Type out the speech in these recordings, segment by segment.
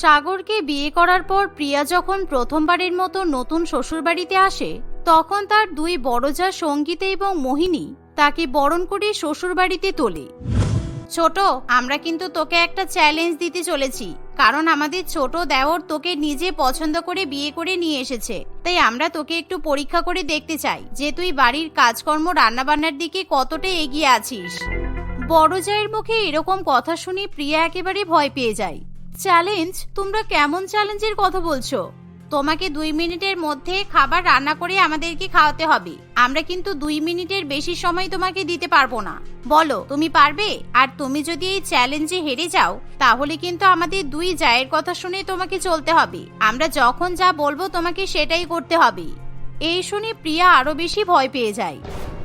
সাগরকে বিয়ে করার পর প্রিয়া যখন প্রথমবারের মতো নতুন শ্বশুরবাড়িতে আসে, তখন তার দুই বড় যা সঙ্গীতা এবং মোহিনী তাকে বরণ করে শ্বশুরবাড়িতে তোলে। ছোট, আমরা কিন্তু তোকে একটা চ্যালেঞ্জ দিতে চলেছি, কারণ আমাদের ছোট দেওর তোকে নিজে পছন্দ করে বিয়ে করে নিয়ে এসেছে। তাই আমরা তোকে একটু পরীক্ষা করে দেখতে চাই যে তুই বাড়ির কাজকর্ম, রান্নাবান্নার দিকে কতটা এগিয়ে আছিস। বড় মুখে এরকম কথা শুনে প্রিয়া একেবারে ভয় পেয়ে যায়। চ্যালেঞ্জ তোমরা কেমন চ্যালেঞ্জের কথা বলছো? তোমাকে দুই মিনিটের মধ্যে খাবার রান্না করে আমাদেরকে খাওয়াতে হবে। আমরা কিন্তু দুই মিনিটের বেশি সময় তোমাকে দিতে পারব না। বলো, তুমি পারবে? আর তুমি যদি এই চ্যালেঞ্জে হেরে যাও, তাহলে কিন্তু আমাদের দুই জায়ের কথা শুনে তোমাকে চলতে হবে। আমরা যখন যা বলব তোমাকে সেটাই করতে হবে। এই শুনে প্রিয়া আরও বেশি ভয় পেয়ে যায়।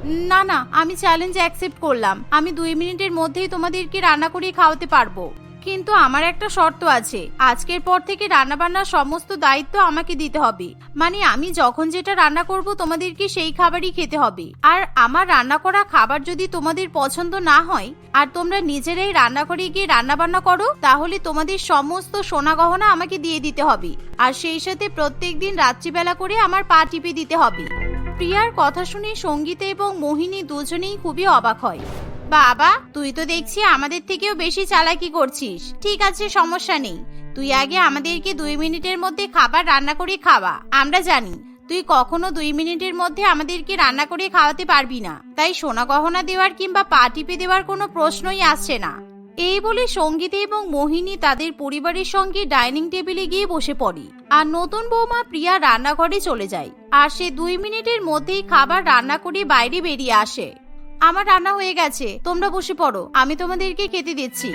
না না, আমি চ্যালেঞ্জ অ্যাকসেপ্ট করলাম। আমি দুই মিনিটের মধ্যেই তোমাদেরকে রান্না করে খাওয়াতে পারব। কিন্তু আমার একটা শর্ত আছে। আজকের পর থেকে রান্নাবান্নার সমস্ত দায়িত্ব আমাকে দিতে হবে। মানে আমি যখন যেটা রান্না করব তোমাদেরকে সেই খাবারই খেতে হবে। আর আমার রান্না করা খাবার যদি তোমাদের পছন্দ না হয়, আর তোমরা নিজেরাই রান্না করে গিয়ে রান্না বান্না করো, তাহলে তোমাদের সমস্ত সোনা গহনা আমাকে দিয়ে দিতে হবে। আর সেই সাথে প্রত্যেকদিন রাত্রিবেলা করে আমার পা টিপে দিতে হবে। প্রিয়ার কথা শুনে সঙ্গীতা এবং মোহিনী দুজনেই খুবই অবাক হয়। বাবা, তুই তো দেখছি আমাদের থেকেও বেশি চালাকি করছিস। ঠিক আছে, সমস্যা নেই। তুই আগে আমাদেরকে দুই মিনিটের মধ্যে খাবার রান্না করে খাওয়া। আমরা জানি, তুই কখনো দুই মিনিটের মধ্যে আমাদেরকে রান্না করে খাওয়াতে পারবি না। তাই সোনা গহনা দেওয়ার কিংবা পা টিপে দেওয়ার কোনো প্রশ্নই আসছে না। এই বলে সঙ্গীতা এবং মোহিনী তাদের পরিবারের সঙ্গে ডাইনিং টেবিলে গিয়ে বসে পড়ে। আর নতুন বৌমা প্রিয়া রান্নাঘরে চলে যায়। আর সে দুই মিনিটের মধ্যেই খাবার রান্না করে বাইরে বেরিয়ে আসে। আমার রান্না হয়ে গেছে, তোমরা বসে পড়ো, আমি তোমাদেরকে খেতে দিচ্ছি।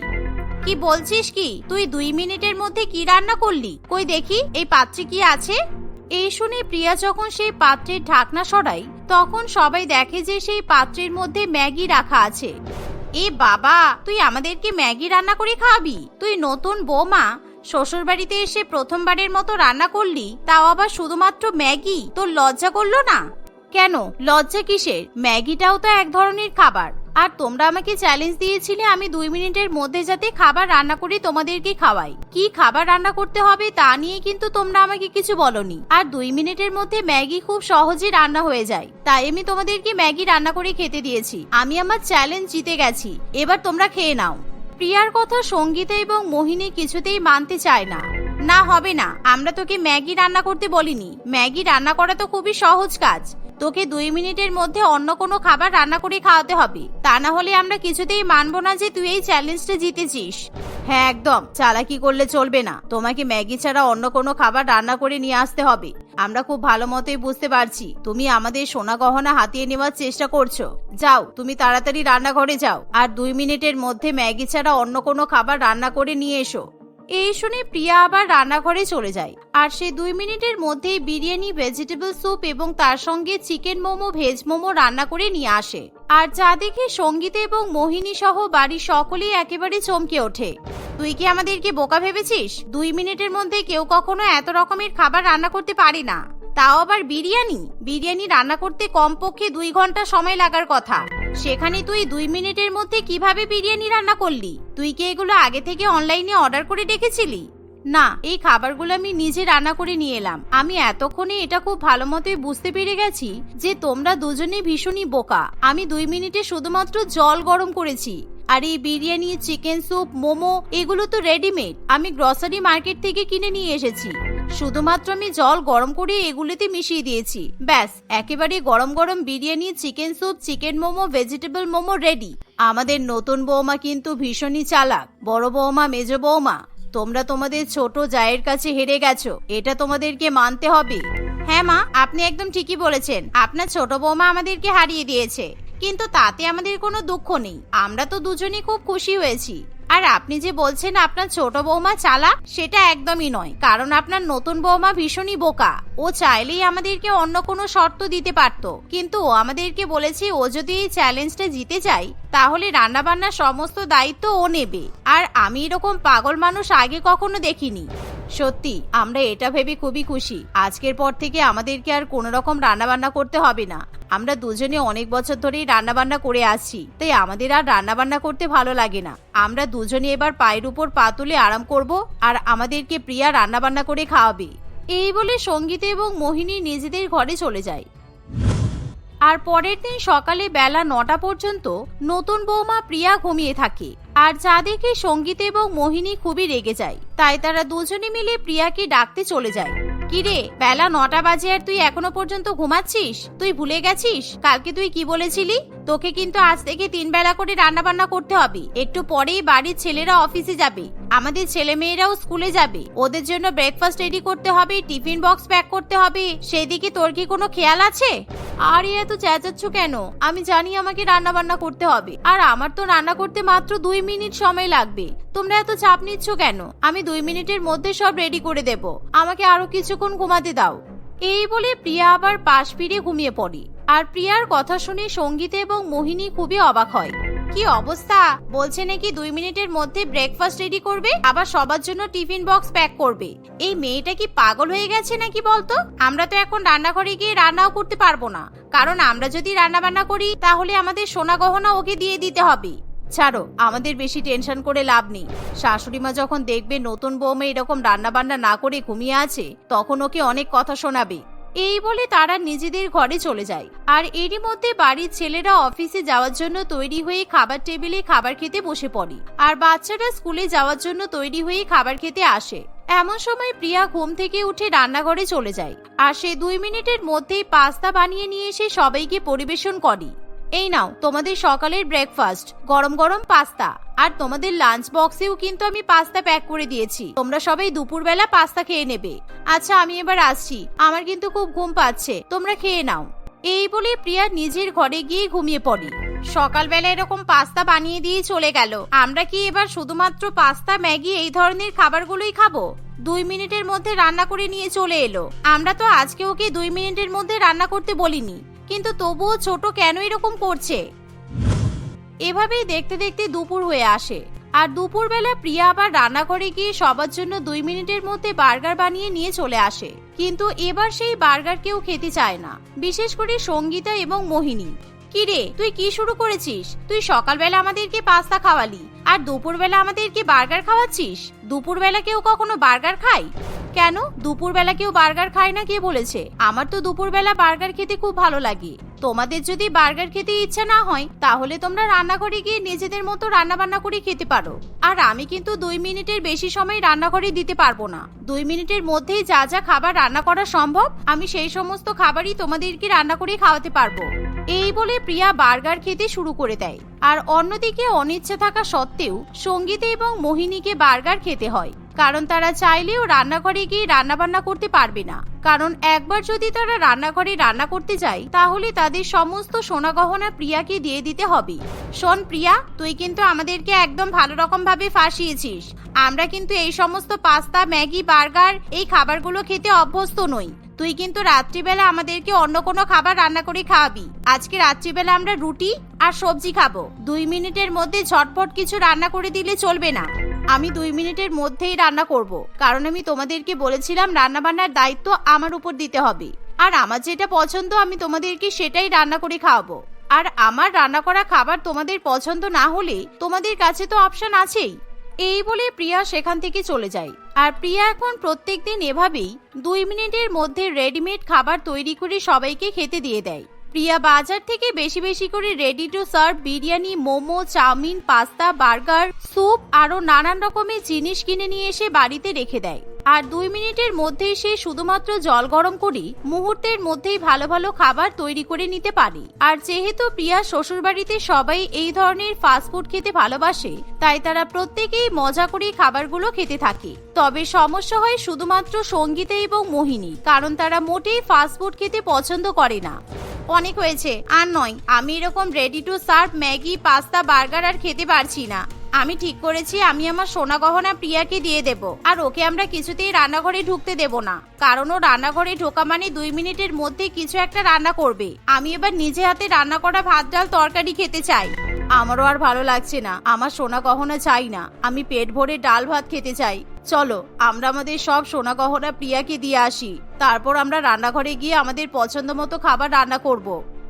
কি বলছিস কি? তুই দুই মিনিটের মধ্যে কি রান্না করলি? কই দেখি, এই পাত্রে কি আছে? এই শুনে প্রিয়া যখন সেই পাত্রের ঢাকনা সরাই তখন সবাই দেখে যে সেই পাত্রের মধ্যে ম্যাগি রাখা আছে। এ বাবা, তুই আমাদেরকে ম্যাগি রান্না করে খাওয়াবি? তুই নতুন বৌমা শ্বশুর বাড়িতে এসে প্রথমবারের মতো রান্না করলি, তাও আবার শুধুমাত্র ম্যাগি? তোর লজ্জা করল না? কেন? লজ্জা কিসের? ম্যাগিটাও তো এক ধরনের খাবার। আর তোমরা আমাকে চ্যালেঞ্জ দিয়েছিলে আমি দুই মিনিটের মধ্যে যাতে খাবার রান্না করে তোমাদেরকে খাওয়াই। কি খাবার রান্না করতে হবে তা নিয়ে কিন্তু তোমরা আমাকে কিছু বলনি। আর দুই মিনিটের মধ্যে ম্যাগি খুব সহজে রান্না হয়ে যায়। তাই আমি তোমাদেরকে ম্যাগি রান্না করে খেতে দিয়েছি। আমি আমার চ্যালেঞ্জ জিতে গেছি। এবার তোমরা খেয়ে নাও। প্রিয়ার কথা সঙ্গীতা এবং মোহিনী কিছুতেই মানতে চায় না। না, হবে না। আমরা তোকে ম্যাগি রান্না করতে বলিনি। ম্যাগি রান্না করা তো খুবই সহজ কাজ। তোকে দুই মিনিটের মধ্যে অন্য কোনো খাবার রান্না করে খাওয়াতে হবে। তা না হলে আমরা কিছুতেই মানবো না যে তুই এই চ্যালেঞ্জটা জিতেছিস। হ্যাঁ একদম। চালাকি করলে চলবে না। তোমাকে ম্যাগি ছাড়া অন্য কোনো খাবার রান্না করে নিয়ে আসতে হবে। আমরা খুব ভালো মতোই বুঝতে পারছি। তুমি আমাদের সোনা গহনা হাতিয়ে নেওয়ার চেষ্টা করছ। যাও, তুমি তাড়াতাড়ি রান্নাঘরে যাও। আর দুই মিনিটের মধ্যে ম্যাগি ছাড়া অন্য কোনো খাবার রান্না করে নিয়ে এসো। এই শুনে প্রিয়া আবার রান্নাঘরে চলে যায়। আর সে দুই মিনিটের মধ্যেই বিরিয়ানি ভেজিটেবল স্যুপ এবং তার সঙ্গে চিকেন মোমো ভেজ মোমো রান্না করে নিয়ে আসে। আর যা দেখে সংগীত এবং মোহিনী সহ বাড়ির সকলেই একেবারে চমকে ওঠে। তুই কি আমাদেরকে বোকা ভেবেছিস? দুই মিনিটের মধ্যে কেউ কখনো এত রকমের খাবার রান্না করতে পারে না। তাও আবার বিরিয়ানি? বিরিয়ানি রান্না করতে কমপক্ষে দুই ঘণ্টা সময় লাগার কথা। সেখানে তুই দুই মিনিটের মধ্যে কীভাবে বিরিয়ানি রান্না করলি? তুই কি এগুলো আগে থেকে অনলাইনে অর্ডার করে রেখেছিলি না, এই খাবারগুলো আমি নিজে রান্না করে নিয়ে এলাম। আমি এতক্ষণে এটা খুব ভালো মতোই বুঝতে পেরে গেছি যে তোমরা দুজনে ভীষণই বোকা। আমি দুই মিনিটে শুধুমাত্র জল গরম করেছি। আর এই বিরিয়ানি, চিকেন স্যুপ, মোমো, এগুলো তো রেডিমেড। আমি গ্রসারি মার্কেট থেকে কিনে নিয়ে এসেছি। শুধুমাত্র আমি জল গরম করে এগুলিতে মিশিয়ে দিয়েছি। ব্যাস, একেবারে গরম গরম biryani, chicken soup, chicken momo, vegetable momo ready. আমাদের নতুন বৌমা কিন্তু ভীষণই চালাক। বড় বৌমা, মেজ বৌমা, তোমরা তোমাদের ছোট জায়ের কাছে হেরে গেছো। এটা তোমাদেরকে মানতে হবে। হ্যাঁ মা, আপনি একদম ঠিকই বলেছেন। আপনার ছোট বৌমা আমাদেরকে হারিয়ে দিয়েছে। কিন্তু তাতে আমাদের কোনো দুঃখ নেই। আমরা তো দুজনেই খুব খুশি হয়েছি। আর আপনি যে বলছেন আপনার ছোট বৌমা চালা, সেটা একদমই নয়। কারণ আপনার নতুন বৌমা ভীষণই বোকা। ও চাইলেই আমাদেরকে অন্য কোনো শর্ত দিতে পারত। কিন্তু ও আমাদেরকে বলেছে, ও যদি এই চ্যালেঞ্জটা জিতে যায়, তাহলে রান্নাবান্নার সমস্ত দায়িত্ব ও নেবে। আর আমি এরকম পাগল মানুষ আগে কখনো দেখিনি। সত্যি, আমরা এটা ভেবে খুবই খুশি। আজকের পর থেকে আমাদেরকে আর কোনো রকম রান্না বান্না করতে হবে না। আমরা দুজনে অনেক বছর ধরেই রান্না বান্না করে আসছি, তাই আমাদের আর রান্না বান্না করতে ভালো লাগে না। আমরা দুজনে এবার পায়ের উপর পা তুলে আরাম করব আর আমাদেরকে প্রিয়া রান্না বান্না করে খাওয়াবে। এই বলে সঙ্গীতা এবং মোহিনী নিজেদের ঘরে চলে যায়। আর পরের দিন সকালে বেলা নটা পর্যন্ত নতুন বৌমা প্রিয়া ঘুমিয়ে থাকে। আর যা দেখে সংগীত এবং মোহিনী খুবই রেগে যায়। তাই তারা দুজনে মিলে প্রিয়াকে ডাকতে চলে যায়। কিরে, বেলা নটা বাজে আর তুই এখনও পর্যন্ত ঘুমাচ্ছিস? তুই ভুলে গেছিস? কালকে তুই কি বলেছিলি? তোকে কিন্তু আজ থেকে তিন বেলা করে রান্না বান্না করতে হবে। একটু পরেই বাড়ির ছেলেরা অফিসে যাবে। আমাদের ছেলে মেয়েরাও স্কুলে যাবে। ওদের জন্য ব্রেকফাস্ট রেডি করতে হবে, টিফিন বক্স প্যাক করতে হবে। সেদিকে তোর কি কোনো খেয়াল আছে? আর, এত চেঁচাচ্ছ কেন? আমি জানি আমাকে রান্না বান্না করতে হবে। আর আমার তো রান্না করতে মাত্র দুই মিনিট সময় লাগবে। তোমরা এত চাপ নিচ্ছ কেন? আমি দুই মিনিটের মধ্যে সব রেডি করে দেব। আমাকে আরও কিছুক্ষণ ঘুমাতে দাও। এই বলে প্রিয়া আবার পাশ ফিরে ঘুমিয়ে পড়ে। আর প্রিয়ার কথা শুনে সঙ্গীতে এবং মোহিনী খুবই অবাক হয়। কি অবস্থা? বলছে নাকি দুই মিনিটের মধ্যে ব্রেকফাস্ট রেডি করবে, আবার সবার জন্য টিফিন বক্স প্যাক করবে। এই মেয়েটা কি পাগল হয়ে গেছে নাকি বলতো? আমরা তো এখন রান্নাঘরে গিয়ে রান্নাও করতে পারব না। কারণ আমরা যদি রান্না বান্না করি, তাহলে আমাদের সোনা গহনা ওকে দিয়ে দিতে হবে। ছাড়ো, আমাদের বেশি টেনশন করে লাভ নেই। শাশুড়ি মা যখন দেখবে নতুন বৌমা এরকম রান্না বান্না না করে ঘুমিয়ে আছে, তখন ওকে অনেক কথা শোনাবে। এই বলে তারা নিজেদের ঘরে চলে যায়। আর এরই মধ্যে বাড়ির ছেলেরা অফিসে যাওয়ার জন্য তৈরি হয়ে খাবার টেবিলে খাবার খেতে বসে পড়ে। আর বাচ্চারা স্কুলে যাওয়ার জন্য তৈরি হয়ে খাবার খেতে আসে। এমন সময় প্রিয়া ঘুম থেকে উঠে রান্নাঘরে চলে যায়। আর সে দুই মিনিটের মধ্যেই পাস্তা বানিয়ে নিয়ে এসে সবাইকে পরিবেশন করে। এই নাও, তোমাদের সকালের ব্রেকফাস্ট গরম গরম পাস্তা। আর তোমাদের লাঞ্চ বক্সেও কিন্তু আমি পাস্তা প্যাক করে দিয়েছি। তোমরা সবাই দুপুরবেলা পাস্তা খেয়ে নেবে। আচ্ছা আমি এবার আসছি। আমার কিন্তু খুব ঘুম পাচ্ছে। তোমরা খেয়ে নাও। এই বলে প্রিয়া নিজের ঘরে গিয়ে ঘুমিয়ে পড়ে। সকালবেলা এরকম পাস্তা বানিয়ে দিয়ে চলে গেল। আমরা কি এবার শুধুমাত্র পাস্তা, ম্যাগি এই ধরনের খাবারগুলোই খাব? দুই মিনিটের মধ্যে রান্না করে নিয়ে চলে এলো। আমরা তো আজকে ওকে দুই মিনিটের মধ্যে রান্না করতে বলিনি। কিন্তু তবুও ছোট কেন এরকম করছে? এভাবেই দেখতে দেখতে দুপুর হয়ে আসে। আর দুপুরবেলা প্রিয়া আবার রান্নাঘরে গিয়ে সবার জন্য দুই মিনিটের মধ্যে বার্গার বানিয়ে নিয়ে চলে আসে। কিন্তু এবার সেই বার্গার কেউ খেতে চায় না, বিশেষ করে সঙ্গীতা এবং মোহিনী। কিরে তুই কি শুরু করেছিস? তুই সকালবেলা আমাদেরকে পাস্তা খাওয়ালি, আর দুপুরবেলা আমাদেরকে বার্গার খাওয়াচ্ছিস? দুপুরবেলা কেউ কখনো বার্গার খায়? কেন? দুপুরবেলা কেউ বার্গার খায় না কে বলেছে? আমার তো দুপুরবেলা বার্গার খেতে খুব ভালো লাগে। তোমাদের যদি বার্গার খেতে ইচ্ছা না হয়, তাহলে তোমরা রান্নাঘরে গিয়ে নিজেদের মতো রান্না বান্না করে খেতে পারো। আর আমি কিন্তু দুই মিনিটের বেশি সময় রান্নাঘরে দিতে পারব না। দুই মিনিটের মধ্যেই যা যা খাবার রান্না করা সম্ভব, আমি সেই সমস্ত খাবারই তোমাদেরকে রান্না করে খাওয়াতে পারব। এই বলে প্রিয়া বার্গার খেতে শুরু করে দেয়। আর অন্যদিকে অনিচ্ছা থাকা সত্ত্বেও সঙ্গীতে এবং মোহিনীকে বার্গার খেতে হয়, কারণ তারা চাইলেও রান্নাঘরে গিয়ে রান্নাবান্না করতে পারবে না। কারণ একবার যদি তারা রান্নাঘরে রান্না করতে যায়, তাহলে তাদের সমস্ত সোনা গহনা প্রিয়াকে দিয়ে দিতে হবে। শোন প্রিয়া, তুই কিন্তু আমাদেরকে একদম ভালো রকম ভাবে ফাঁসিয়েছিস। আমরা কিন্তু এই সমস্ত পাস্তা, ম্যাগি, বার্গার, এই খাবারগুলো খেতে অভ্যস্ত নই। তুই কিন্তু রাত্রিবেলা আমাদেরকে অন্য কোনো খাবার রান্না করে খাওয়াবি। আজকে রাত্রিবেলা আমরা রুটি আর সবজি খাব। দুই মিনিটের মধ্যে ঝটপট কিছু রান্না করে দিলে চলবে না। আমি দুই মিনিটের মধ্যেই রান্না করব। কারণ আমি তোমাদেরকে বলেছিলাম রান্না বান্নার দায়িত্ব আমার উপর দিতে হবে। আর আমার যেটা পছন্দ আমি তোমাদেরকে সেটাই রান্না করে খাওয়াবো। আর আমার রান্না করা খাবার তোমাদের পছন্দ না হলে তোমাদের কাছে তো অপশন আছেই। এই বলে প্রিয়া সেখান থেকে চলে যায়। আর প্রিয়া এখন প্রত্যেক দিন এভাবেই দুই মিনিটের মধ্যে রেডিমেড খাবার তৈরি করে সবাইকে খেতে দিয়ে দেয়। প্রিয়া বাজার থেকে বেশি বেশি করে ready to serve biryani, momo, chowmein, pasta, burger, soup আরও নানান রকমের জিনিস কিনে নিয়ে এসে বাড়িতে রেখে দেয়। আর দুই মিনিটের মধ্যেই সে শুধুমাত্র জল গরম করি মুহূর্তের মধ্যেই ভালো ভালো খাবার তৈরি করে নিতে পারে। আর যেহেতু প্রিয়া শ্বশুরবাড়িতে সবাই এই ধরনের ফাস্টফুড খেতে ভালোবাসে, তাই তারা প্রত্যেকেই মজা করে খাবারগুলো খেতে থাকে। তবে সমস্যা হয় শুধুমাত্র সঙ্গীতে এবং মোহিনী, কারণ তারা মোটেই ফাস্টফুড খেতে পছন্দ করে না। অনেক হয়েছে, আর নয়, আমি এরকম ready to serve Maggi, pasta, burger আর খেতে পারছি না। আমি ঠিক করেছি, আমি আমার সোনা গহনা প্রিয়াকে দিয়ে দেব, আর ওকে আমরা কিছুতেই রান্নাঘরে ঢুকতে দেব না। কারণ ও রান্নাঘরে ঢোকা মানে দুই মিনিটের মধ্যে কিছু একটা রান্না করবে। আমি এবার নিজে হাতে রান্না করা ভাত, ডাল, তরকারি খেতে চাই। আমারও আর ভালো লাগছে না, আমার সোনা গহনা চাই না। আমি পেট ভরে ডাল ভাত খেতে চাই। চলো, আমরা আমাদের সব সোনা গহনা প্রিয়াকে দিয়ে আসি। তারপর আমরা রান্নাঘরে গিয়ে আমাদের পছন্দ মতো খাবার রান্না করব।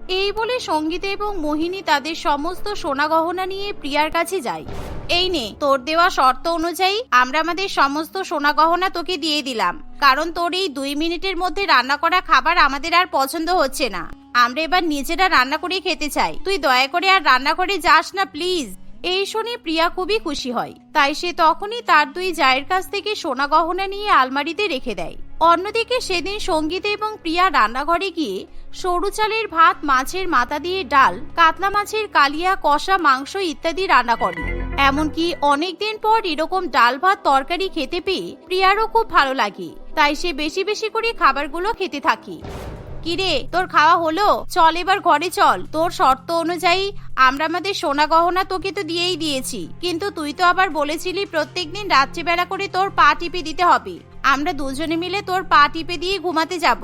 এই বলে সঙ্গীতা এবং মোহিনী তাদের সমস্ত সোনা গহনা নিয়ে প্রিয়ার কাছে যায়। এই নে, তোর দেওয়া শর্ত অনুযায়ী আমরা আমাদের সমস্ত সোনা গহনা তোকে দিয়ে দিলাম। কারণ তোর এই দুই মিনিটের মধ্যে রান্না করা খাবার আমাদের আর পছন্দ হচ্ছে না। আমরা এবার নিজেরা রান্না করে খেতে চাই। তুই দয়া করে আর রান্নাঘরে যাস না, প্লিজ। এই শুনে প্রিয়া খুবই খুশি হয়। তাই সে তখনই তার দুই জায়ের কাছ থেকে সোনা গহনা নিয়ে আলমারিতে রেখে দেয়। অন্যদিকে সেদিন সঙ্গীতে এবং প্রিয়া রান্নাঘরে গিয়ে সরু চালের ভাত, মাছের মাথা দিয়ে ডাল, কাতলা মাছের কালিয়া, কষা মাংস ইত্যাদি রান্না করে। এমনকি অনেকদিন পর এরকম ডাল ভাত তরকারি খেতে পেয়ে প্রিয়ারও খুব ভালো লাগে। তাই সে বেশি বেশি করে খাবারগুলো খেতে থাকে। কিরে, তোর খাওয়া হলো? চল এবার ঘরে চল। তোর শর্ত অনুযায়ী আমরা আমাদের সোনা গহনা তোকে তো দিয়েই দিয়েছি। কিন্তু তুই তো আবার বলেছিলি প্রত্যেকদিন রাত্রিবেলা করে তোর পা টিপে দিতে হবে। আমরা দুজনে মিলে তোর পা টিপে দিয়ে ঘুমাতে যাব।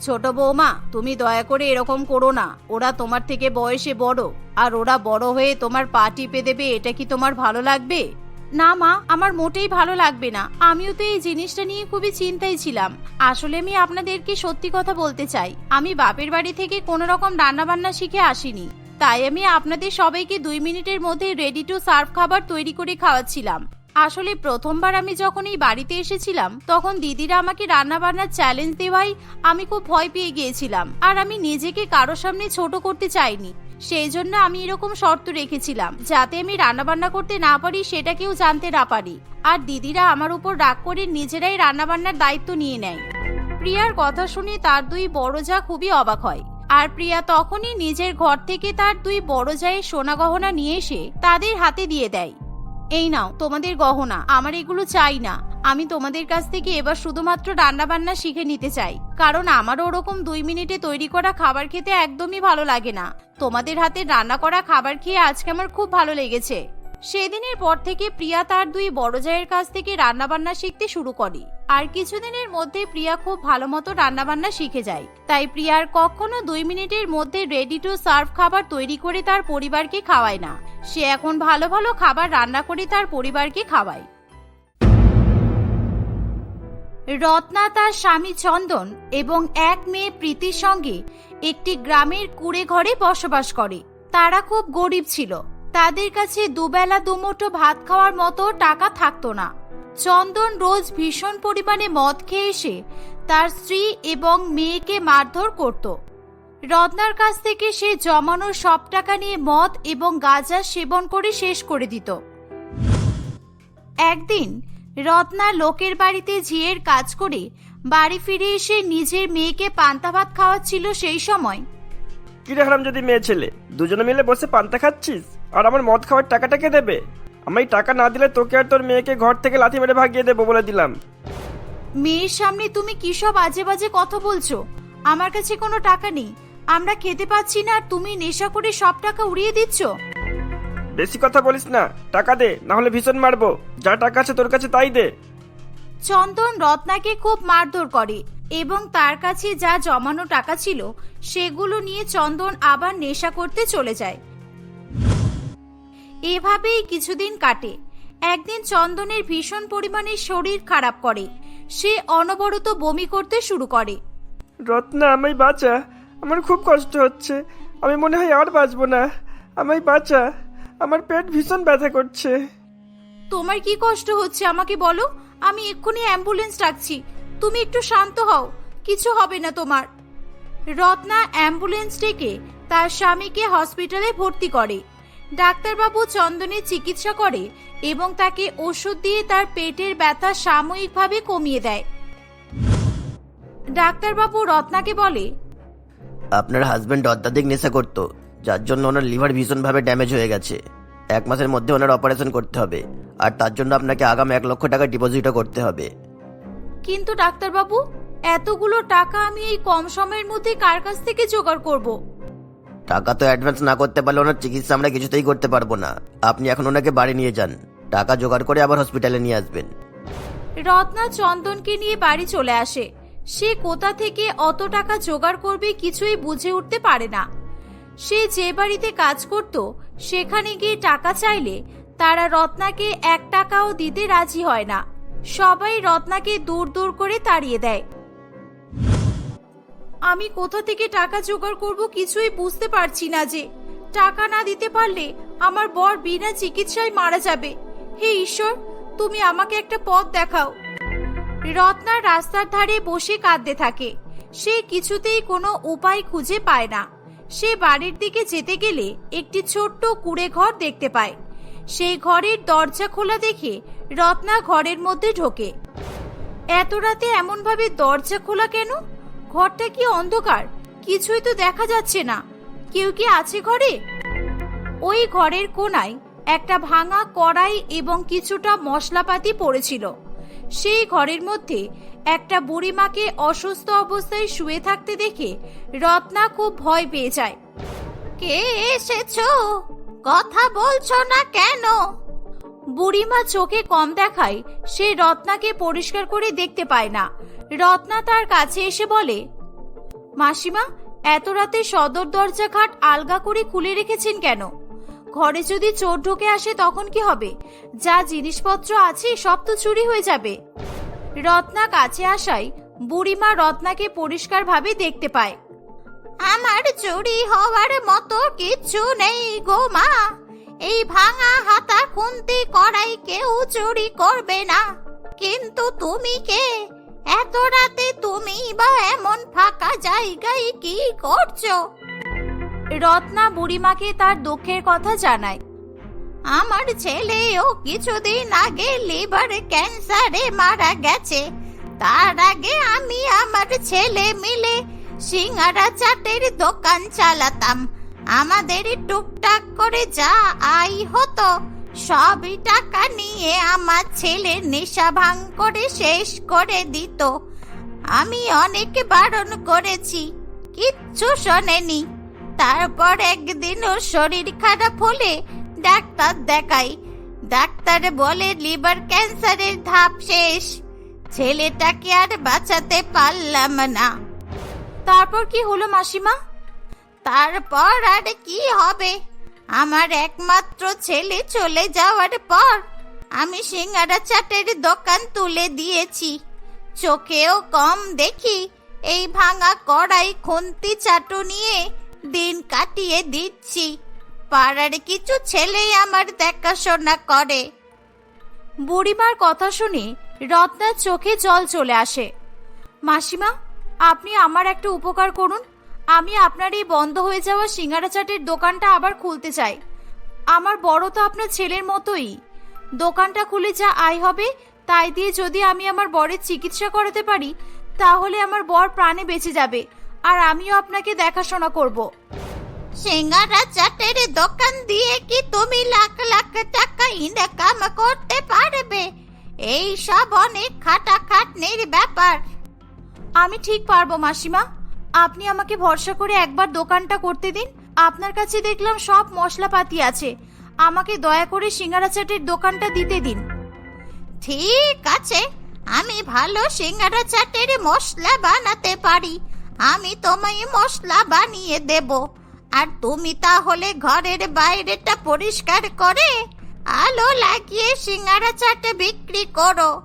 ছোট বৌমা, তুমি দয়া করে এরকম করো না। ওরা তোমার থেকে বয়সে বড়। আর ওরা বড় হয়ে তোমার পা টিপে দেবে, এটা কি তোমার ভালো লাগবে? না মা, আমার মোটেই ভালো লাগবে না। আমিও তো এই জিনিসটা নিয়ে খুবই চিন্তায় ছিলাম। আসলে আমি আপনাদেরকে সত্যি কথা বলতে চাই, আমি বাপের বাড়ি থেকে কোনো রকম রান্না বান্না শিখে আসিনি। তাই আমি আপনাদের সবাইকে দুই মিনিটের মধ্যে রেডি টু সার্ভ খাবার তৈরি করে খাওয়াচ্ছিলাম। আসলে প্রথমবার আমি যখন এই বাড়িতে এসেছিলাম, তখন দিদিরা আমাকে রান্না বান্নার চ্যালেঞ্জ দেওয়াই আমি খুব ভয় পেয়ে গিয়েছিলাম। আর আমি নিজেকে কারোর সামনে ছোট করতে চাইনি। সেই জন্য আমি এরকম শর্ত রেখেছিলাম, যাতে আমি রান্নাবান্না করতে না পারি সেটা কেউ জানতে না পারি। আর দিদিরা আমার উপর রাগ করে নিজেরাই রান্নাবান্নার দায়িত্ব নিয়ে নেয়। প্রিয়ার কথা শুনে তার দুই বড় যা খুবই অবাক হয়। আর প্রিয়া তখনই নিজের ঘর থেকে তার দুই বড় জায়ের সোনা গহনা নিয়ে এসে তাদের হাতে দিয়ে দেয়। এই নাও, তোমাদের গহনা, আমার এগুলো চাই না। আমি তোমাদের কাছ থেকে এবার শুধুমাত্র রান্না বান্না শিখে নিতে চাই, কারণ আমারও ওরকম দুই মিনিটে তৈরি করা খাবার খেতে একদমই ভালো লাগে না। তোমাদের হাতে রান্না করা খাবার খেয়ে আজকে আমার খুব ভালো লেগেছে। সেদিনের পর থেকে প্রিয়া তার দুই বড় জায়ের কাছ থেকে রান্নাবান্না শিখতে শুরু করে। আর কিছুদিনের মধ্যে প্রিয়া খুব ভালো মতো রান্নাবান্না শিখে যায়। তাই প্রিয়ার কখনো দুই মিনিটের মধ্যে রেডি টু সার্ভ খাবার তৈরি করে তার পরিবারকে খাওয়ায় না। সে এখন ভালো ভালো খাবার রান্না করে তার পরিবারকে খাওয়ায়। রত্না তার স্বামী চন্দন এবং এক মেয়ে প্রীতির সঙ্গে একটি গ্রামের কুড়ে ঘরে বসবাস করে। তারা খুব গরিব ছিল। তাদের কাছে দুবেলা দুমুঠো ভাত খাওয়ার মতো টাকা থাকতো না। চন্দন রোজ ভীষণ পরিমাণে মদ খেয়ে এসে তার স্ত্রী এবং মেয়েকে মারধর করত। রত্নার কাছ থেকে সে জমানো সব টাকা নিয়ে মদ এবং গাঁজা সেবন করে শেষ করে দিত। একদিন রত্না লোকের বাড়িতে ঝিয়ের কাজ করে বাড়ি ফিরে এসে নিজের মেয়েকে পান্তা ভাত খাওয়াচ্ছিল সেই সময়। কিরে হারাম যদি মেয়ে ছেলে? দুজনে মিলে বসে পান্তা খাচ্ছিস? আর আমার মদ খাওয়ার টাকাটা কে দেবে? আমি টাকা না দিলে তোকে আর তোর মেয়েকে ঘর থেকে লাথি মেরে ভাগিয়ে দেবো বলে দিলাম। মেয়ের সামনে তুমি কি সব আজে বাজে কথা বলছো? আমার কাছে কোনো টাকা নেই। আমরা খেতে পাচ্ছি না আর তুমি নেশা করে সব টাকা উড়িয়ে দিচ্ছ? বেশি কথা বলিস না। টাকা দে না হলে ভীষণ মারবো। যা টাকা আছে তোর কাছে তাই দে। চন্দন রত্নাকে খুব মারধর করে এবং তার কাছে যা জমানো টাকা ছিল সেগুলো নিয়ে চন্দন আবার নেশা করতে চলে যায়। এভাবেই কিছুদিন কাটে। একদিন চন্দনের ভীষণ পরিমাণে শরীর খারাপ করে। সে অনবরত বমি করতে শুরু করে। রত্না আমায় বাঁচা। আমার খুব কষ্ট হচ্ছে। আমি মনে হয় আর বাঁচবো না। আমায় বাঁচা। আমার পেট ভীষণ ব্যথা করছে। তোমার কি কষ্ট হচ্ছে আমাকে বলো? আমি এক্ষুনি অ্যাম্বুলেন্স ডাকছি। তুমি একটু শান্ত হও। কিছু হবে না তোমার। রত্না অ্যাম্বুলেন্স ডেকে তার স্বামীকে হসপিটালে ভর্তি করে। ডাক্তারবাবু চন্দনের চিকিৎসা করে এবং তাকে ওষুধ দিয়ে তার পেটের ব্যথা সাময়িকভাবে কমিয়ে দেয়। ডাক্তারবাবু রত্নাকে বলে আপনার হাজবেন্ড অত্যাধিক নেশা করত যার জন্য ওনার লিভার ভীষণভাবে ড্যামেজ হয়ে গেছে। এক মাসের মধ্যে ওনার অপারেশন করতে হবে আর তার জন্য আপনাকে আগাম এক লক্ষ টাকা ডিপোজিটও করতে হবে। কিন্তু ডাক্তারবাবু এতগুলো টাকা আমি এই কম সময়ের মধ্যে কার কাছ থেকে জোগাড় করব। টাকা তো অ্যাডভান্স না করতে পারলে ওনার চিকিৎসা আমরা কিছুতেই করতে পারব না। আপনি এখন ওনাকে বাড়ি নিয়ে যান। টাকা জোগাড় করে আবার হসপিটালে নিয়ে আসবেন। রত্না চন্দনকে নিয়ে বাড়ি চলে আসে। সে কোথা থেকে অত টাকা জোগাড় করবে কিছুই বুঝে উঠতে পারে না। সে যে বাড়িতে কাজ করত, সেখানে গিয়ে টাকা চাইলে তারা রত্নাকে এক টাকাও দিতে রাজি হয় না। সবাই রত্নাকে দূর দূর করে তাড়িয়ে দেয়। আমি কোথা থেকে টাকা জোগাড় করব কিছুই বুঝতে পারছি না যে। টাকা না দিতে পারলে আমার বর বিনা চিকিৎসায় মারা যাবে। হে ঈশ্বর, তুমি আমাকে একটা পথ দেখাও। রত্না রাস্তার ধারে বসে কাঁদতে থাকে। সে কিছুতেই কোনো উপায় খুঁজে পায় না। সে বাড়ির দিকে যেতে গেলে একটি ছোট্ট কুড়ে ঘর দেখতে পায়। সেই ঘরের দরজা খোলা দেখে রত্না ঘরের মধ্যে ঢোকে। এত রাতে এমন ভাবে দরজা খোলা কেন? ঘরটা কি অন্ধকার? কিছুই তো দেখা যাচ্ছে না। কেউ কি আছে ঘরে? ওই ঘরের কোনায় একটা ভাঙা কড়াই এবং কিছুটা মশলাপাতি পড়েছিল। সেই ঘরের মধ্যে একটা বুড়িমাকে অসুস্থ অবস্থায় শুয়ে থাকতে দেখে রত্না খুব ভয় পেয়ে যায়। কে এসেছ? কথা বলছো না কেন? বুড়িমা চোখে কম দেখায়, সে রত্নাকে পরিষ্কার করে দেখতে পায় না। রত্না তার কাছে এসে বলে, মাসিমা, এত রাতে সদর দরজা ঘাট আলগা করে খুলে রেখেছেন কেন? ঘরে যদি চোর ঢুকে আসে তখন কি হবে? যা জিনিসপত্র আছে সব তো চুরি হয়ে যাবে। রত্না কাছে আসায় বুড়িমা রত্নাকে পরিষ্কারভাবে দেখতে পায়। আমার চুরি হওয়ার মতো কিচ্ছু নেই গো মা। এই ভাঙা হাতা খুন্তি করাই কেউ চুরি করবে না। কিন্তু তুমি কে? এত রাতে তুমি বা এমন ফাঁকা জায়গায় কি করছ? রত্না বুড়িমাকে তার দুঃখের কথা জানায়। আমার ছেলেও কিছুদিন আগে লিভার ক্যান্সারে মারা গেছে। তার আগে আমি আমার ছেলে মিলে সিঙ্গারা চাটের দোকান চালাতাম। আমাদের টুকটাক করে যা আই হতো, সবই টাকা নিয়ে আমার ছেলে নেশা ভাঙ করে শেষ করে দিত। আমি অনেক বারণ করেছি, কিচ্ছু শোনেনি। তারপর একদিন ওর শরীর খারাপ হলে ডাক্তার দেখাই। ডাক্তার বলে, লিভার ক্যান্সারের ধাপ শেষ। ছেলেটাকে আর বাঁচাতে পারলাম না। তারপর কি হলো মাসিমা? তারপর আর কি হবে? আমার একমাত্র ছেলে চলে যাওয়ার পর আমি সিঙ্গারা চাটের দোকান তুলে দিয়েছি। চোখেও কম দেখি এই ভাঙা কড়াই খুন্তি চাটু নিয়ে দিন কাটিয়ে দিচ্ছি। পাড়ার কিছু ছেলেই আমার দেখাশোনা করে। বুড়িমার কথা শুনে রত্নার চোখে জল চলে আসে। মাসিমা, আপনি আমার একটা উপকার করুন। আমি আপনার এই বন্ধ হয়ে যাওয়া সিঙ্গারা চাটের দোকানটা আবার খুলতে চাই। আমার বড় তো আপনার ছেলের মতোই। দোকানটা খুলে যা আয় হবে তাই দিয়ে যদি আমি আমার বরের চিকিৎসা করাতে পারি তাহলে আমার বর প্রাণে বেঁচে যাবে আর আমিও আপনাকে দেখাশোনা করব। সিঙ্গারা চাটের দোকান দিয়ে কি তুমি লাখ লাখ টাকা ইনকাম করতে পারবে? এই সব অনেক খাটাখাটনির ব্যাপার। আমি ঠিক পারব মাসিমা। আপনি আমাকে ভরসা করে একবার দোকানটা করতে দিন। আপনার কাছে দেখলাম সব মশলাপাতি আছে। আমাকে দয়া করে সিঙ্গারা চাটের দোকানটা দিতে দিন। ঠিক আছে, আমি ভালো সিঙ্গারা চাটের মশলা বানাতে পারি। আমি তোমায় মশলা বানিয়ে দেব। আর তুমি তাহলে ঘরের বাইরেটা পরিষ্কার করে আলো লাগিয়ে সিঙ্গারা চাট বিক্রি করো।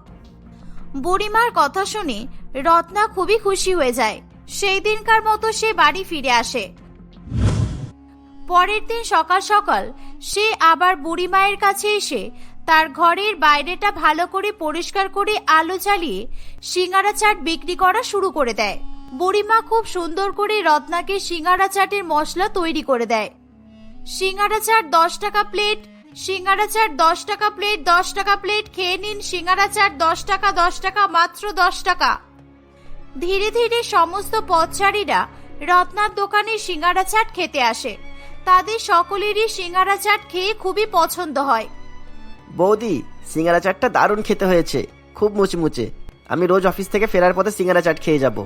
বুড়িমার কথা শুনে রত্না খুবই খুশি হয়ে যায়। সেই দিনকার মতো সে বাড়ি ফিরে আসে। পরের দিন সকাল সকাল সে আবার বুড়ি মায়ের কাছে এসে তার ঘরের বাইরেটা ভালো করে পরিষ্কার করে আলো জ্বালিয়ে সিঙ্গারা চাট বিক্রি করা শুরু করে দেয়। বুড়িমা খুব সুন্দর করে রত্নাকে সিঙ্গারা চাটের মশলা তৈরি করে দেয়। সিঙ্গারা চাট দশ টাকা প্লেট, সিঙ্গারা চাট দশ টাকা প্লেট, দশ টাকা প্লেট, খেয়ে নিন সিঙ্গারা চাট দশ টাকা দশ টাকা, মাত্র দশ টাকা। ধীরে ধীরে সমস্ত পথচারীরা রত্নার দোকানে সিঙ্গারা চাট খেতে আসে। তাদের সকলেরই সিঙ্গারা চাট খেয়ে খুবই পছন্দ হয়। বৌদি সিঙ্গারা চাটটা দারুণ খেতে হয়েছে। খুব মুচমুচে। আমি রোজ অফিস থেকে ফেরার পথে সিঙ্গারা চাট খেয়ে যাব।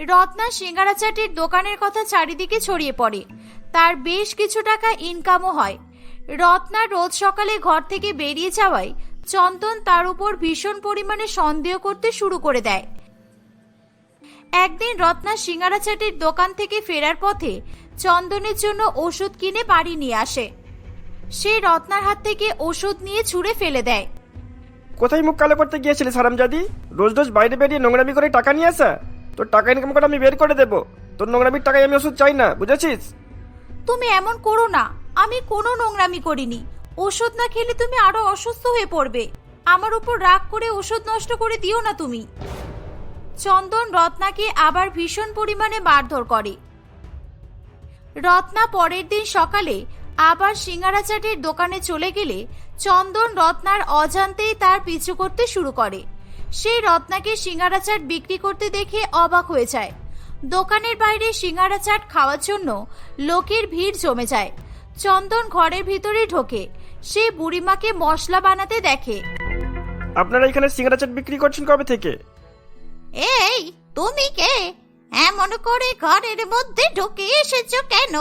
রত্না সিঙ্গারা চাটের দোকানের কথা চারিদিকে ছড়িয়ে পড়ে। তার বেশ কিছু টাকা ইনকামও হয়। রত্না রোজ সকালে ঘর থেকে বেরিয়ে যাওয়ায় চন্দন তার উপর ভীষণ পরিমাণে সন্দেহ করতে শুরু করে দেয়। একদিন রত্না সিঙ্গারা চাটের দোকান থেকে ফেরার পথে চন্দনের জন্য ওষুধ কিনে বাড়ি নিয়ে আসে। সে রত্নার হাত থেকে ওষুধ নিয়ে ছুঁড়ে ফেলে দেয়। কোথায় মুখ কালো করতে গিয়েছিলি সারামজাদি? রোজ রোজ বাইরে বেরিয়ে নোংরামি করে টাকা নিয়ে আসা? তোর টাকা ইনকাম করে আমি বের করে দেবো। তোর নোংরামির টাকায় আমি ওষুধ চাই না বুঝেছিস? তুমি এমন করো না আমি কোনো নোংরামি করিনি। ওষুধ না খেলে তুমি আরও অসুস্থ হয়ে পড়বে। আমার উপর রাগ করে ওষুধ নষ্ট করে দিও না তুমি। চন্দন রত্নাকে আবার ভীষণ পরিমাণে মারধর করে। রত্না পরের দিন সকালে আবার সিঙ্গারা চাটের দোকানে চলে গেলে চন্দন রত্নার অজান্তেই তার পিছু করতে শুরু করে। সেই রত্নাকে সিঙ্গারা চাট বিক্রি করতে দেখে অবাক হয়ে যায়। দোকানের বাইরে সিঙ্গারা চাট খাওয়ার জন্য লোকের ভিড় জমে যায়। চন্দন ঘরের ভিতরে ঢোকে। সে বুড়িমাকে মশলা বানাতে দেখে। আপনারা এখানে সিঙ্গারা চাট বিক্রি করছেন কবে থেকে? এই তুমি কে? এমন করে ঘরের মধ্যে ঢুকে এসেছ কেন?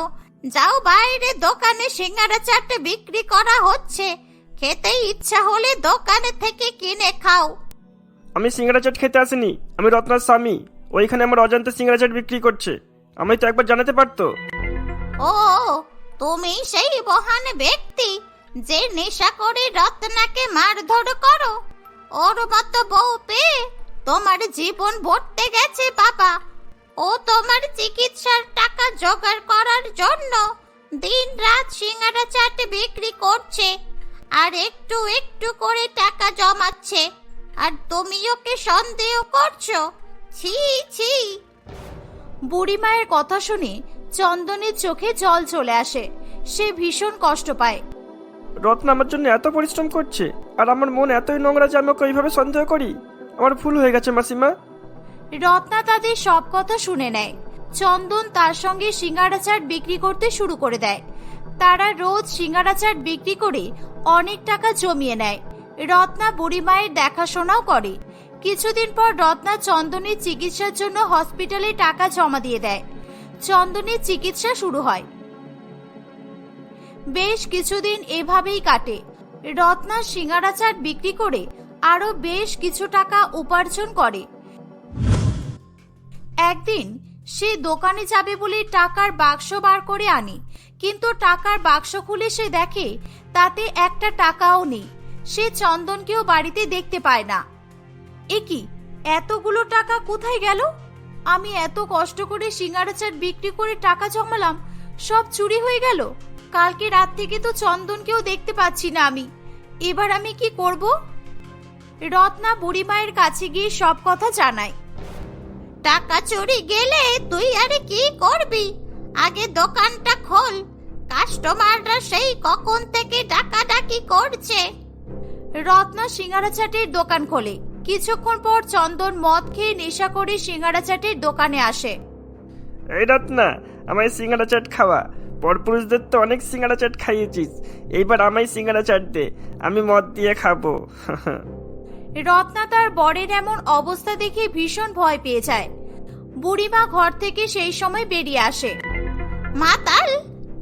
যাও বাইরে দোকানে সিঙ্গারা চাটে বিক্রি করা হচ্ছে। খেতে ইচ্ছা হলে দোকানে থেকে কিনে খাও। আমি সিঙ্গারা চাট খেতে আসিনি। আমি রত্নার স্বামী। ওইখানে আমার অজান্তে সিঙ্গারা চাট বিক্রি করছে। আমি তো একবার জানাতে পারতো। ও তুমি সেই মহান ব্যক্তি যে নেশা করে রত্নাকে মারধর করো। ওর মতো বউ পেয়ে তোমার জীবন ভরতে গেছে বাবা। ও তোমার চিকিৎসার টাকা জোগাড় করার জন্য দিন রাত সিঙ্গারা চাট বিক্রি করছে আর একটু একটু করে টাকা জমাচ্ছে। আর তুমি ওকে সন্দেহ করছ? ছি ছি। বুড়িমায়ের কথা শুনে চন্দনের চোখে জল চলে আসে। সে ভীষণ কষ্ট পায়। রত্ন আমার জন্য এত পরিশ্রম করছে আর আমার মন এতই নোংরা যে আমি ওকে ওইভাবে সন্দেহ করি। আমার ভুল হয়ে গেছে, মাসিমা। রত্না তাদের সব কথা শুনে নেয়। চন্দন তার সঙ্গে সিঙ্গারা চাট বিক্রি করতে শুরু করে দেয়। তারা রোজ সিঙ্গারা চাট বিক্রি করে অনেক টাকা জমিয়ে নেয়। রত্না বুড়িমায়ের দেখাশোনাও করে। কিছুদিন পর রত্না চন্দনের চিকিৎসার জন্য হসপিটালে টাকা জমা দিয়ে দেয়। চন্দনের চিকিৎসা শুরু হয়। বেশ কিছুদিন এভাবেই কাটে। রত্না সিঙ্গারা চাট বিক্রি করে আরও বেশ কিছু টাকা উপার্জন করে। একদিন সে দোকানে যাবে বলে টাকার বাক্স বার করে আনে, কিন্তু টাকার বাক্স খুলে সে দেখে তাতে একটা টাকাও নেই। সে চন্দনকেও বাড়িতে দেখতে পায় না। এ কি, এতগুলো টাকা কোথায় গেল? আমি এত কষ্ট করে সিঙ্গারা চাট বিক্রি করে টাকা জমালাম, সব চুরি হয়ে গেল। কালকে রাত থেকে তো চন্দনকেও দেখতে পাচ্ছি না আমি। এবার আমি কি করব? রত্না বুড়িমায়ের কাছে গিয়ে সব কথা জানায়। টাকা চুরি গেলে তুই আরে কি করবি? আগে দোকানটা খোল, কাস্টমাররা সেই কখন থেকে ডাকাডাকি করছে। রত্না সিঙ্গারা চাটের দোকান খোলে। কিছুক্ষণ পর চন্দন মদ খেয়ে নেশা করে সিঙ্গারা চাটের দোকানে আসে। এই রত্না, আমায় সিঙ্গারা চাট খাওয়া। পরপুরুষদের তো অনেক সিঙ্গারা চাট খাইয়েছিস। এইবার আমায় সিঙ্গারা চাট দে, আমি মদ দিয়ে খাব। রত্না তার বরের এমন অবস্থা দেখে ভীষণ ভয় পেয়ে যায়। বুড়িমা ঘর থেকে সেই সময় বেরিয়ে আসে। মাতাল,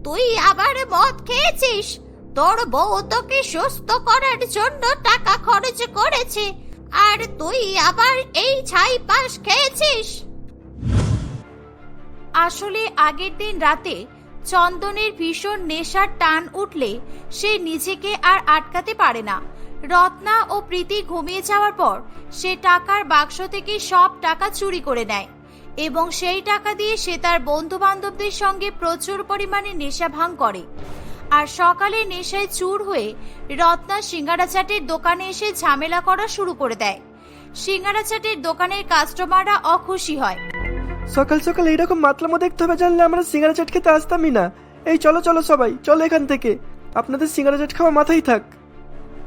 তুই আবার মদ খেয়েছিস? তোর বউ তোকে সুস্থ করার জন্য টাকা খরচ করেছে। আর তুই আবার এই ছাই পাশ খেয়েছিস? আসলে আগের দিন রাতে চন্দনের ভীষণ নেশার টান উঠলে সে নিজেকে আর আটকাতে পারে না। রত্না ও প্রীতি ঘুমিয়ে যাওয়ার পর সে টাকার বাক্স থেকে সব টাকা চুরি করে নেয় এবং সেই টাকা দিয়ে সে তার বন্ধু বান্ধবদের সঙ্গে প্রচুর পরিমাণে নেশা ভাঙ করে। আর সকালে নেশায় চুর হয়ে রত্না সিঙ্গারা চাটের দোকানে এসে ঝামেলা করা শুরু করে দেয়। সিঙ্গারা চাটের দোকানের কাস্টমাররা অখুশি হয়। সকাল সকাল এইরকম মাতলামো দেখতে হবে জানলে আমরা সিঙ্গারা চাট খেতে আসতামই না। এই চলো চলো সবাই, চলো এখান থেকে। আপনাদের সিঙ্গারা চাট খাওয়া মাথায় থাক।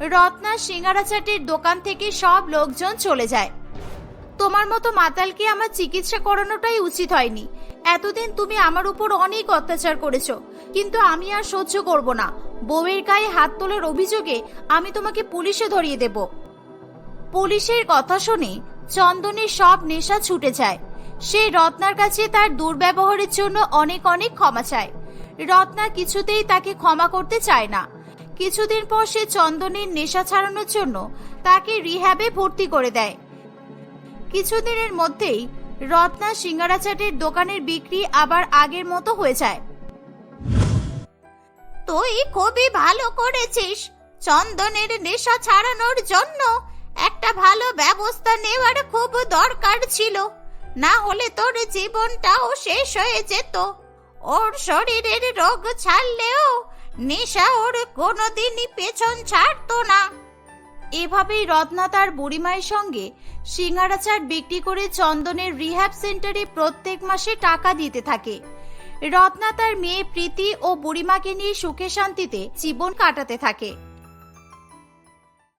রত্না সিঙ্গারা চাটের দোকান থেকে সব লোকজন চলে যায়। তোমার মতো মাতালকে আমার চিকিৎসা করানোটাই উচিত হয়নি। এতদিন তুমি আমার উপর অনেক অত্যাচার করেছ, কিন্তু আমি আর সহ্য করব না। বউয়ের গায়ে হাত তোলার অভিযোগে আমি তোমাকে পুলিশে ধরিয়ে দেব। পুলিশের কথা শুনে চন্দনের সব নেশা ছুটে যায়। সে রত্নার কাছে তার দুর্ব্যবহারের জন্য অনেক অনেক ক্ষমা চায়। রত্না কিছুতেই তাকে ক্ষমা করতে চায় না। কিছুদিন পর সে চন্দনের নেশা ছাড়ানোর জন্য তাকে রিহ্যাবে ভর্তি করে দেয়। কিছুদিনের মধ্যেই রত্না সিঙ্গারা চাটের দোকানের বিক্রি আবার আগের মতো হয়ে যায়। তুই খুবই ভালো করেছিস। চন্দনের নেশা ছাড়ানোর জন্য একটা ভালো ব্যবস্থা নেওয়ার খুব দরকার ছিল। না হলে তোর জীবনটাও শেষ হয়ে যেত। ওর শরীরের রোগ ছাড়লেও নেশা ওর কোনোদিনই পেছন ছাড়তো না। এভাবেই রত্না তার বুড়িমায়ের সঙ্গে সিঙ্গারা বিক্রি করে চন্দনের রিহ্যাব সেন্টারে প্রত্যেক মাসে টাকা দিতে থাকে। রত্না তার মেয়ে প্রীতি ও বুড়িমাকে নিয়ে সুখে শান্তিতে জীবন কাটাতে থাকে।